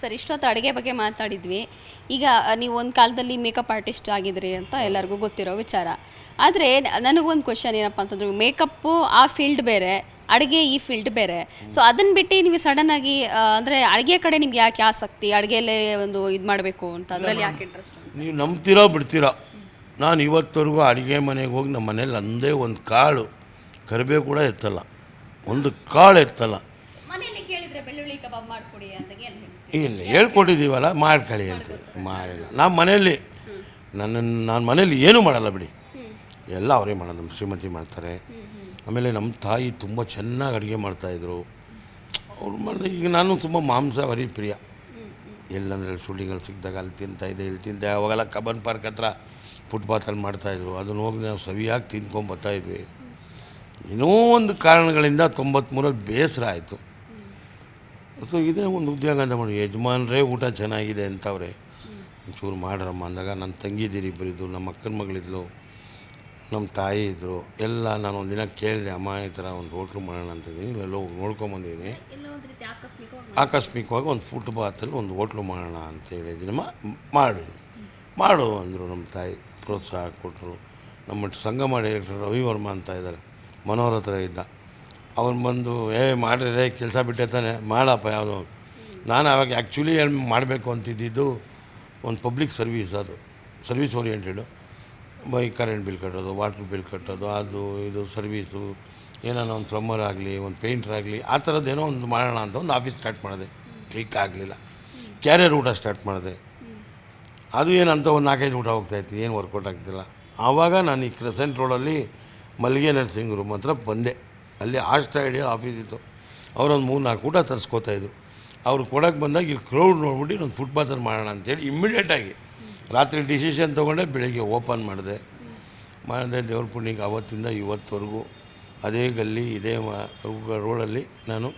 Sir ಇಷ್ಟೊತ್ತು ಅಡುಗೆ ಬಗ್ಗೆ ಮಾತಾಡಿದ್ವಿ. ಈಗ ನೀವು ಒಂದು ಕಾಲದಲ್ಲಿ ಮೇಕಪ್ ಆರ್ಟಿಸ್ಟ್ ಆಗಿದ್ರಿ ಅಂತ ಎಲ್ಲರಿಗೂ ಗೊತ್ತಿರೋ ವಿಚಾರ. ಆದರೆ ನನಗೊಂದು ಕ್ವಶನ್ ಏನಪ್ಪ ಅಂತಂದ್ರೆ ಮೇಕಪ್ಪು ಆ ಫೀಲ್ಡ್ ಬೇರೆ ಅಡುಗೆ ಈ ಫೀಲ್ಡ್ ಬೇರೆ. ಸೊ ಅದನ್ನು ಬಿಟ್ಟು ನೀವು ಸಡನ್ನಾಗಿ ಅಂದರೆ ಅಡುಗೆ ಕಡೆ ನಿಮ್ಗೆ ಯಾಕೆ ಆಸಕ್ತಿ? ಅಡುಗೆಯಲ್ಲೇ ಒಂದು ಇದು ಮಾಡಬೇಕು ಅಂತ ಅದರಲ್ಲಿ ಯಾಕೆ ಇಂಟ್ರೆಸ್ಟ್ ನೀವು ನಂಬ್ತೀರೋ ಬಿಡ್ತೀರೋ? ನಾನು ಇವತ್ತವರೆಗೂ ಅಡುಗೆ ಮನೆಗೆ ಹೋಗಿ ನಮ್ಮ ಮನೇಲಿ ಅಂದೇ ಒಂದು ಕಾಳು ಕರಿಬೇವು ಕೂಡ ಎತ್ತಲ್ಲ. ಒಂದು ಕಾಳು ಎತ್ತಲ್ಲ. ಮನೆಯಲ್ಲಿ ಕೇಳಿದ್ರೆ ಬೆಳ್ಳುಳ್ಳಿ ಕಬಾಬ್ ಮಾಡಿಕೊಡಿ ಅಂತ ಇಲ್ಲ ಹೇಳ್ಕೊಟ್ಟಿದ್ದೀವಲ್ಲ ಮಾಡ್ಕೊಳ್ಳಿ ಅಂತ. ಮಾಡಿಲ್ಲ ನಮ್ಮ ಮನೆಯಲ್ಲಿ ನನ್ನನ್ನು ನಾನು ಮನೇಲಿ ಏನೂ ಮಾಡಲ್ಲ ಬಿಡಿ. ಎಲ್ಲ ಅವರೇ ಮಾಡೋದು ನಮ್ಮ ಶ್ರೀಮತಿ ಮಾಡ್ತಾರೆ. ಆಮೇಲೆ ನಮ್ಮ ತಾಯಿ ತುಂಬ ಚೆನ್ನಾಗಿ ಅಡುಗೆ ಮಾಡ್ತಾಯಿದ್ರು ಅವ್ರು ಮಾಡಿದ್ರೆ ಈಗ ನಾನು ತುಂಬ ಮಾಂಸಾಹಾರಿ ಪ್ರಿಯ. ಎಲ್ಲಂದ್ರೆ ಶೂಟಿಂಗಲ್ಲಿ ಸಿಕ್ಕಿದಾಗ ಅಲ್ಲಿ ತಿಂತಾಯಿದ್ದೆ ಇಲ್ಲಿ ತಿಂದೆ ಅವಾಗೆಲ್ಲ ಕಬ್ಬನ್ ಪಾರ್ಕ್ ಹತ್ರ ಫುಟ್ಪಾತಲ್ಲಿ ಮಾಡ್ತಾಯಿದ್ರು ಅದನ್ನು ಹೋಗಿ ನಾವು ಸವಿಯಾಗಿ ತಿಂದ್ಕೊಂಡು ಬರ್ತಾಯಿದ್ವಿ ಏನೋ ಒಂದು ಕಾರಣಗಳಿಂದ ತೊಂಬತ್ತ್ಮೂರಲ್ಲಿ ಬೇಸರ ಆಯಿತು. ಸೊ ಇದೇ ಒಂದು ಉದ್ಯೋಗ ಅಂತ ಮಾಡಿ ಯಜಮಾನ್ರೇ ಊಟ ಚೆನ್ನಾಗಿದೆ ಅಂತವ್ರೆ. ಒಂಚೂರು ಮಾಡ್ರಮ್ಮ. ಅಂದಾಗ ನನ್ನ ತಂಗಿದ್ದೀರಿ ಇಬ್ಬರಿದ್ದು ನಮ್ಮ ಅಕ್ಕನ ಮಗಳಿದ್ಲು ನಮ್ಮ ತಾಯಿ ಇದ್ದರು ಎಲ್ಲ ನಾನು ಒಂದಿನ ಕೇಳಿದೆ ಅಮ್ಮ ಈ ಥರ ಒಂದು ಹೋಟ್ಲು ಮಾಡೋಣ ಅಂತಿದ್ದೀನಿ ಇಲ್ಲೆಲ್ಲೋ ಹೋಗಿ ನೋಡ್ಕೊಂಬಂದಿದ್ದೀನಿ ಆಕಸ್ಮಿಕವಾಗಿ ಒಂದು ಫುಟ್ ಆಕಸ್ಮಿಕವಾಗಿ ಒಂದು ಒಂದು ಹೋಟ್ಲು ಮಾಡೋಣ ಅಂತ ಹೇಳಿದ್ದೀನಮ್ಮ ಮಾಡು. ಮಾಡು ಅಂದರು ನಮ್ಮ ತಾಯಿ. ಪ್ರೋತ್ಸಾಹ ಕೊಟ್ಟರು. ನಮ್ಮ ಸಂಗಮ ಡೈರೆಕ್ಟರ್ ರವಿವರ್ಮ ಅಂತ ಇದ್ದಾರೆ. ಮನೋಹರ ಹತ್ರ ಇದ್ದ. ಅವನು ಬಂದು, ಏ, ಮಾಡ್ರಿ ಕೆಲಸ ಬಿಟ್ಟೆ ತಾನೆ, ಮಾಡಪ್ಪ ಯಾವುದೋ. ನಾನು ಆವಾಗ ಆ್ಯಕ್ಚುಲಿ ಏನು ಮಾಡಬೇಕು ಅಂತಿದ್ದಿದ್ದು ಒಂದು ಪಬ್ಲಿಕ್ ಸರ್ವೀಸ್ ಅದು service oriented by current bill ಕಟ್ಟೋದು ವಾಟ್ರ್ ಬಿಲ್ ಕಟ್ಟೋದು, ಅದು, ಇದು ಸರ್ವೀಸು ಏನಾನ ಒಂದು ಪ್ಲಮ್ಮರ್ ಆಗಲಿ, ಒಂದು ಪೇಂಟ್ರ್ ಆಗಲಿ, ಆ ಥರದ್ದೇನೋ ಒಂದು ಮಾಡೋಣ ಅಂತ ಒಂದು ಆಫೀಸ್ ಸ್ಟಾರ್ಟ್ ಮಾಡಿದೆ. ಕ್ಲಿಕ್ ಆಗಲಿಲ್ಲ. ಕ್ಯಾರಿಯರ್ ಊಟ ಸ್ಟಾರ್ಟ್ ಮಾಡಿದೆ. ಅದು ಏನಂತ ಒಂದು ನಾಲ್ಕೈದು ಊಟ ಹೋಗ್ತಾಯಿತ್ತು ಏನು ವರ್ಕೌಟ್ ಆಗ್ತಿಲ್ಲ. ಆವಾಗ ನಾನು ಈ ಕ್ರೆಸೆಂಟ್ ರೋಡಲ್ಲಿ ಮಲ್ಲಿಗೆ ನರ್ಸಿಂಗ್ ರೂಮ್ ಹತ್ರ ಬಂದೆ. ಅಲ್ಲಿ ಆಸ್ಟಾ ಐಡಿಯಾ ಆಫೀಸ್ ಇತ್ತು. ಅವರೊಂದು ಮೂರು ನಾಲ್ಕು ಊಟ ತರಿಸ್ಕೋತಾಯಿದ್ರು ಅವ್ರು ಕೊಡೋಕ್ಕೆ ಬಂದಾಗ ಇಲ್ಲಿ ಕ್ರೌಡ್ ನೋಡ್ಬಿಟ್ಟು ಒಂದು ಫುಟ್ಪಾತನ್ನು ಮಾಡೋಣ ಅಂತೇಳಿ ಇಮ್ಮಿಡಿಯೇಟಾಗಿ ರಾತ್ರಿ ಡಿಸಿಷನ್ ತೊಗೊಂಡೆ, ಬೆಳಗ್ಗೆ ಓಪನ್ ಮಾಡಿದೆ. ಮಾಡಿದೆ, ದೇವ್ರ ಪುಣ್ಯಕ್ಕೆ ಅವತ್ತಿಂದ ಇವತ್ತವರೆಗೂ ಅದೇ ಗಲ್ಲಿ, ಇದೇ ರೋಡಲ್ಲಿ ನಾನು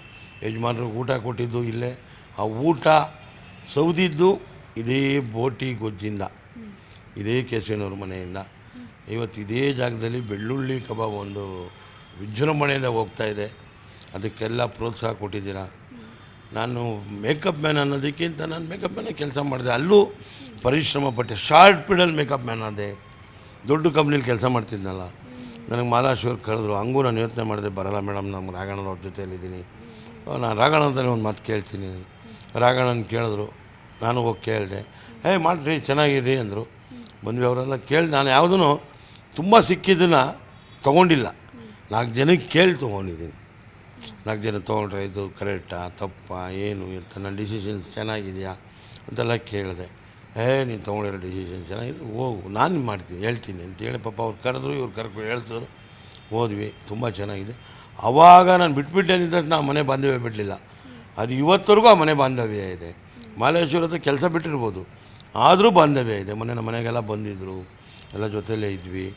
ಯಜಮಾನ್ರಿಗೆ ಊಟ ಕೊಟ್ಟಿದ್ದು ಇಲ್ಲೇ. ಆ ಊಟ ಸೌದಿದ್ದು ಇದೇ ಬೋಟಿ ಗೊಜ್ಜಿಂದ, ಇದೇ ಕೆಸಿನವ್ರ ಮನೆಯಿಂದ. ಇವತ್ತು ಇದೇ ಜಾಗದಲ್ಲಿ ಬೆಳ್ಳುಳ್ಳಿ ಕಬಾಬ್ ಒಂದು ವಿಜೃಂಭಣೆಯಿಂದ ಹೋಗ್ತಾ ಇದೆ. ಅದಕ್ಕೆಲ್ಲ ಪ್ರೋತ್ಸಾಹ ಕೊಟ್ಟಿದ್ದೀರಾ? ನಾನು ಮೇಕಪ್ ಮ್ಯಾನ್ ಅನ್ನೋದಕ್ಕಿಂತ ನಾನು ಮೇಕಪ್ ಮ್ಯಾನ ಕೆಲಸ ಮಾಡಿದೆ. ಅಲ್ಲೂ ಪರಿಶ್ರಮ ಪಟ್ಟೆ. ಶಾರ್ಟ್ ಪೀರಿಯಡ್ ಮೇಕಪ್ ಮ್ಯಾನ್ ಆದೆ. ದೊಡ್ಡ ಕಂಪ್ನೀಲಿ ಕೆಲಸ ಮಾಡ್ತಿದ್ನಲ್ಲ. ನನಗೆ ಮಾಲಾಶಿವರ್ ಕರೆದ್ರು, ಹಂಗೂ ನಾನು ಯೋಚನೆ ಮಾಡಿದೆ, ಬರಲ್ಲ ಮೇಡಮ್ ನಮ್ಮ ರಾಘಣ್ಣವ್ರ ಜೊತೆಯಲ್ಲಿದ್ದೀನಿ. ನಾನು ರಾಘಣ ಅಂತಲೇ ಒಂದು ಮಾತು ಕೇಳ್ತೀನಿ. ರಾಗಣ್ಣನ ಕೇಳಿದ್ರು. ನಾನು ಹೋಗಿ ಕೇಳಿದೆ. ಏಯ್ ಮಾಡಿರಿ, ಚೆನ್ನಾಗಿರಿ, ಅಂದರು. ಬಂದ್ವಿ, ಅವರೆಲ್ಲ ಕೇಳಿ ನಾನು ಯಾವುದೂ ತುಂಬ ಸಿಕ್ಕಿದ್ದನ್ನು ತೊಗೊಂಡಿಲ್ಲ. ನಾಲ್ಕು ಜನಕ್ಕೆ ಕೇಳಿ ತೊಗೊಂಡಿದ್ದೀನಿ. ನಾಲ್ಕು ಜನ ತೊಗೊಂಡ್ರೆ ಇದು ಕರೆಕ್ಟಾ, ತಪ್ಪಾ, ಏನು ಅಂತ ನನ್ನ ಡಿಸಿಷನ್ಸ್ ಚೆನ್ನಾಗಿದೆಯಾ ಅಂತೆಲ್ಲ ಕೇಳಿದೆ. ಏ, ನೀನು ತೊಗೊಂಡಿರೋ ಡಿಸಿಷನ್ ಚೆನ್ನಾಗಿದೆ, ಹೋಗು, ನಾನು ಮಾಡ್ತೀನಿ, ಹೇಳ್ತೀನಿ ಅಂತೇಳಿ ಪಾಪ ಅವ್ರು ಕರೆದ್ರು, ಇವ್ರು ಕರ್ಕೊಂಡು ಹೇಳ್ತಾರೆ. ಹೋದ್ವಿ, ತುಂಬ ಚೆನ್ನಾಗಿದೆ. ಆವಾಗ ನಾನು ಬಿಟ್ಬಿಟ್ಟೆ ಅಂದಿದ್ದ ನಾನು ಮನೆ ಬಾಂಧವ್ಯ ಬಿಡಲಿಲ್ಲ. ಅದು ಇವತ್ತವರೆಗೂ ಆ ಮನೆ ಬಾಂಧವ್ಯ ಇದೆ. ಮಾಲೇಶ್ವರ ಹತ್ರ ಕೆಲಸ ಬಿಟ್ಟಿರ್ಬೋದು. ಆದರೂ ಬಾಂಧವ್ಯ ಇದೆ. ಮೊನ್ನೆ ನಮ್ಮ ಮನೆಗೆಲ್ಲ ಬಂದಿದ್ದರು ಎಲ್ಲ ಜೊತೆಯಲ್ಲೇ ಇದ್ವಿ.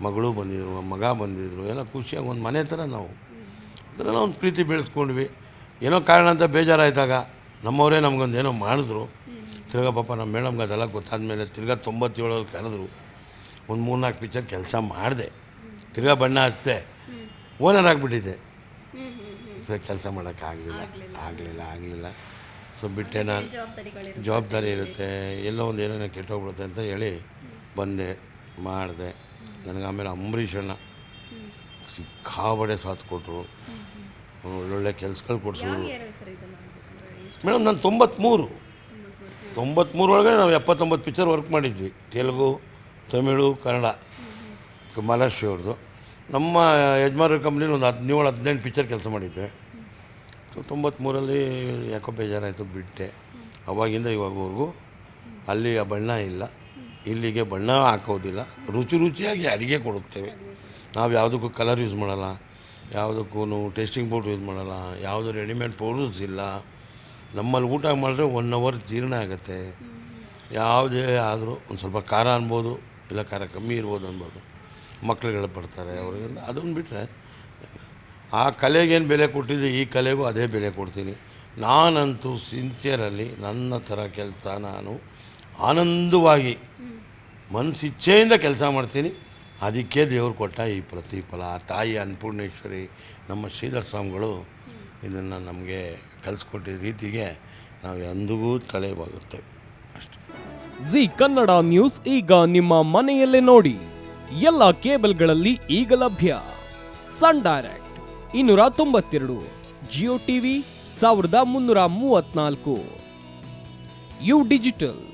ಮಗಳು ಬಂದಿದ್ರು ಮಗ ಬಂದಿದ್ರು ಎಲ್ಲ ಖುಷಿಯಾಗಿ ಒಂದು ಮನೆ ಥರ ನಾವು. ಅದನ್ನೆಲ್ಲ ಒಂದು ಪ್ರೀತಿ ಬೆಳೆಸ್ಕೊಂಡ್ವಿ. ಏನೋ ಕಾರಣ ಅಂತ ಬೇಜಾರಾಯ್ತಾಗ ನಮ್ಮವರೇ ನಮಗೊಂದು ಏನೋ ಮಾಡಿದ್ರು. ತಿರ್ಗಾ ಪಾಪ ನಮ್ಮ ಮೇಡಮ್ಗೆ ಅದೆಲ್ಲ ಗೊತ್ತಾದ್ಮೇಲೆ ತಿರ್ಗಾ ತೊಂಬತ್ತೇಳಲ್ಲಿ ಕರೆದ್ರು. ಒಂದು ಮೂರ್ನಾಲ್ಕು ಪಿಕ್ಚರ್ ಕೆಲಸ ಮಾಡಿದೆ. ತಿರ್ಗಾ ಬಣ್ಣ ಹಚ್ದೆ. ಓನರ್ ಆಗಿಬಿಟ್ಟಿದ್ದೆ. ಸೊ ಕೆಲಸ ಮಾಡೋಕ್ಕಾಗಲಿಲ್ಲ ಆಗಲಿಲ್ಲ. ಆಗಲಿಲ್ಲ. ಸೊ ಬಿಟ್ಟೆ ನಾನು ಜವಾಬ್ದಾರಿ ಇರುತ್ತೆ. ಎಲ್ಲೋ ಒಂದು ಏನೇನೋ ಕೆಟ್ಟೋಗ್ಬಿಡುತ್ತೆ ಅಂತ ಹೇಳಿ ಬಂದೆ ಮಾಡಿದೆ. ನನಗೆ ಆಮೇಲೆ ಅಂಬರೀಷ್ ಅಣ್ಣ. ಸಿಕ್ಕಾಬಡೆ ಸಾಥ್ ಕೊಟ್ಟರು ಒಳ್ಳೊಳ್ಳೆ ಕೆಲಸಗಳು ಕೊಡಿಸಿದ್ರು. ಮೇಡಮ್ ನಾನು ತೊಂಬತ್ತ್ಮೂರು ತೊಂಬತ್ತ್ಮೂರು ಒಳಗಡೆ ನಾವು ಎಪ್ಪತ್ತೊಂಬತ್ತು ಪಿಕ್ಚರ್ ವರ್ಕ್ ಮಾಡಿದ್ವಿ. ತೆಲುಗು ತಮಿಳು ಕನ್ನಡ. ಮಹಾರಾಷ್ಟ್ರ ಅವ್ರದ್ದು. ನಮ್ಮ ಯಜಮಾನ ಕಂಪ್ನಿಲಿ ಒಂದು ಹದಿನೇಳು ಹದಿನೆಂಟು ಪಿಕ್ಚರ್ ಕೆಲಸ ಮಾಡಿದ್ದೆ. ಸೊ ತೊಂಬತ್ತ್ಮೂರಲ್ಲಿ ಯಾಕೋ ಬೇಜಾರಾಯಿತು ಬಿಟ್ಟೆ. ಅವಾಗಿಂದ ಇವಾಗವರೆಗೂ ಅಲ್ಲಿ ಆ ಬಣ್ಣ ಇಲ್ಲ. ಇಲ್ಲಿಗೆ ಬಣ್ಣ ಹಾಕೋದಿಲ್ಲ. ರುಚಿ ರುಚಿಯಾಗಿ ಅಡುಗೆ ಕೊಡುತ್ತೇವೆ? ನಾವು ಯಾವುದಕ್ಕೂ ಕಲರ್ ಯೂಸ್ ಮಾಡಲ್ಲ. ಯಾವುದಕ್ಕೂ ಟೇಸ್ಟಿಂಗ್ ಪೌಡ್ರ್ ಯೂಸ್ ಮಾಡಲ್ಲ. ಯಾವುದು ರೆಡಿಮೇಡ್ ಪೌಡರ್ಸ್ ಇಲ್ಲ. ನಮ್ಮಲ್ಲಿ ಊಟ ಮಾಡಿದ್ರೆ ಒನ್ ಅವರ್ ಜೀರ್ಣ ಆಗುತ್ತೆ. ಯಾವುದೇ ಆದರೂ ಒಂದು ಸ್ವಲ್ಪ ಖಾರ ಅನ್ಬೋದು, ಇಲ್ಲ ಖಾರ ಕಮ್ಮಿ ಇರ್ಬೋದು ಅನ್ಬೋದು. ಮಕ್ಕಳುಗಳು ಬರ್ತಾರೆ ಅವ್ರಿಗೆ. ಅದನ್ನು ಬಿಟ್ಟರೆ ಆ ಕಲೆಗೇನು ಬೆಲೆ ಕೊಟ್ಟಿದ್ದೆ, ಈ ಕಲೆಗೂ ಅದೇ ಬೆಲೆ ಕೊಡ್ತೀನಿ. ನಾನಂತೂ ಸಿನ್ಸಿಯರಲ್ಲಿ ನನ್ನ ಥರ ಕೆಲಸ ನಾನು ಆನಂದವಾಗಿ ಮನಸ್ಸಿಚ್ಛೆಯಿಂದ ಕೆಲಸ ಮಾಡ್ತೀನಿ. ಅದಕ್ಕೆ ದೇವರು ಕೊಟ್ಟ ಈ ಪ್ರತಿಫಲ. ತಾಯಿ ಅನ್ನಪೂರ್ಣೇಶ್ವರಿ ನಮ್ಮ ಶ್ರೀಧರ್ ಸ್ವಾಮಿಗಳು ಇದನ್ನು ನಮಗೆ ಕಲಿಸ್ಕೊಟ್ಟಿದ್ದ ರೀತಿಗೆ ನಾವು ಎಂದಿಗೂ ತಲೆ ಬಾಗುತ್ತೇವೆ ಅಷ್ಟೇ. ಜಿ ಕನ್ನಡ ನ್ಯೂಸ್ ಈಗ ನಿಮ್ಮ ಮನೆಯಲ್ಲೇ ನೋಡಿ. ಎಲ್ಲ ಕೇಬಲ್ಗಳಲ್ಲಿ ಈಗ ಲಭ್ಯ. ಸನ್ ಡೈರೆಕ್ಟ್ ಇನ್ನೂರ ತೊಂಬತ್ತೆರಡು ಜಿಯೋ ಟಿವಿ ಸಾವಿರದ ಮುನ್ನೂರ ಮೂವತ್ನಾಲ್ಕು ಯು ಡಿಜಿಟಲ್.